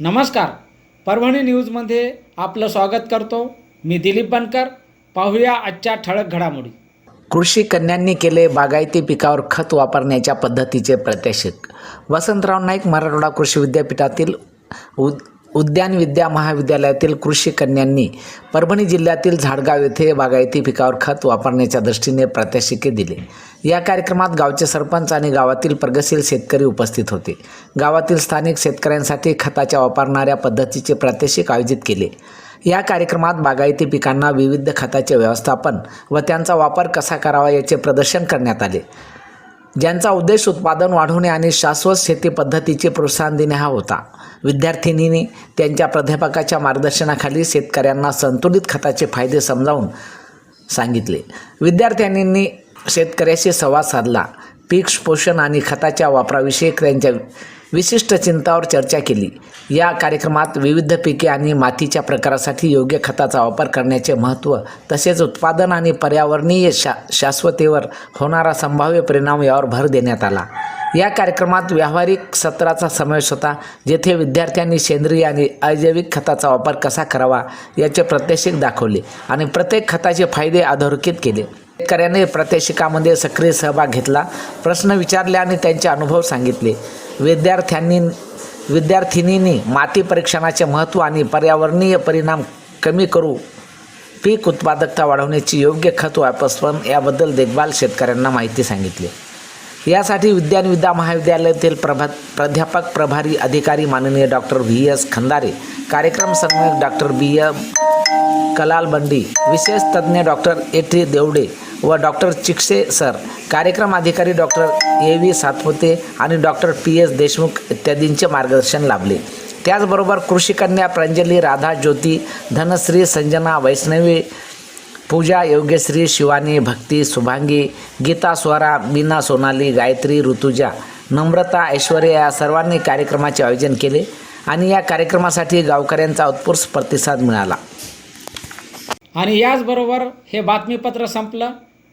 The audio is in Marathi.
नमस्कार. परभणी न्यूजमध्ये आपलं स्वागत करतो. मी दिलीप बनकर. पाहूया आजच्या ठळक घडामोडी. कृषी कन्यांनी केले बागायती पिकावर खत वापरण्याच्या पद्धतीचे प्रात्यक्षिक. वसंतराव नाईक मराठवाडा कृषी विद्यापीठातील उद उद्यान विद्या महाविद्यालयातील कृषी कन्यांनी परभणी जिल्ह्यातील झाडगाव येथे बागायती पिकावर खत वापरण्याच्या दृष्टीने प्रात्यक्षिके दिले. या कार्यक्रमात गावचे सरपंच आणि गावातील प्रगतशील शेतकरी उपस्थित होते. गावातील स्थानिक शेतकऱ्यांसाठी खताच्या वापरणाऱ्या पद्धतीचे प्रात्यक्षिक आयोजित केले. या कार्यक्रमात बागायती पिकांना विविध खताचे व्यवस्थापन व त्यांचा वापर कसा करावा याचे प्रदर्शन करण्यात आले. ज्यांचा उद्देश उत्पादन वाढवणे आणि शाश्वत शेती पद्धतीचे प्रोत्साहन देणे हा होता. विद्यार्थिनींनी त्यांच्या प्राध्यापकाच्या मार्गदर्शनाखाली शेतकऱ्यांना संतुलित खताचे फायदे समजावून सांगितले. विद्यार्थ्यांनी शेतकऱ्याशी संवाद साधला. पीक पोषण आणि खताच्या वापराविषयी त्यांच्या विशिष्ट चिंतावर चर्चा केली. या कार्यक्रमात विविध पिके आणि मातीच्या प्रकारासाठी योग्य खताचा वापर करण्याचे महत्त्व तसेच उत्पादन आणि पर्यावरणीय शा शाश्वतेवर होणारा संभाव्य परिणाम यावर भर देण्यात आला. या कार्यक्रमात व्यावहारिक सत्राचा समावेश होता जेथे विद्यार्थ्यांनी सेंद्रिय आणि अजैविक खताचा वापर कसा करावा याचे प्रात्यक्षिक दाखवले आणि प्रत्येक खताचे फायदे अधोरेखित केले. शेतकऱ्याने प्रात्यक्षिकामध्ये सक्रिय सहभाग घेतला प्रश्न विचारले आणि त्यांचे अनुभव सांगितले. विद्यार्थ्यांनी विद्यार्थिनींनी माती परीक्षणाचे महत्त्व आणि पर्यावरणीय परिणाम कमी करू पीक उत्पादकता वाढवण्याची योग्य खत वापसपण याबद्दल देखभाल शेतकऱ्यांना माहिती सांगितली. यासाठी विज्ञान विद्या महाविद्यालयातील प्रभा प्राध्यापक प्रभारी अधिकारी माननीय डॉक्टर व्ही एस खंदारे कार्यक्रम समन्वयक डॉक्टर बी. एम. कलाल बंडी विशेष तज्ज्ञ डॉक्टर ए. टी. देवडे व डॉक्टर चिकसे सर. कार्यक्रम अधिकारी डॉक्टर ए व्ही सातपुते आणि डॉक्टर पी एस देशमुख इत्यादींचे मार्गदर्शन लाभले. त्याचबरोबर कृषिकन्या प्रांजली राधा ज्योती धनश्री संजना वैष्णवी पूजा योग्यश्री शिवानी भक्ती शुभांगी गीता स्वरा मीना सोनाली गायत्री ऋतुजा नम्रता ऐश्वर्या या सर्वांनी कार्यक्रमाचे आयोजन केले आणि या कार्यक्रमासाठी गावकऱ्यांचा उत्स्फूर्त प्रतिसाद मिळाला. आणि याचबरोबर हे बातमीपत्र संपलं.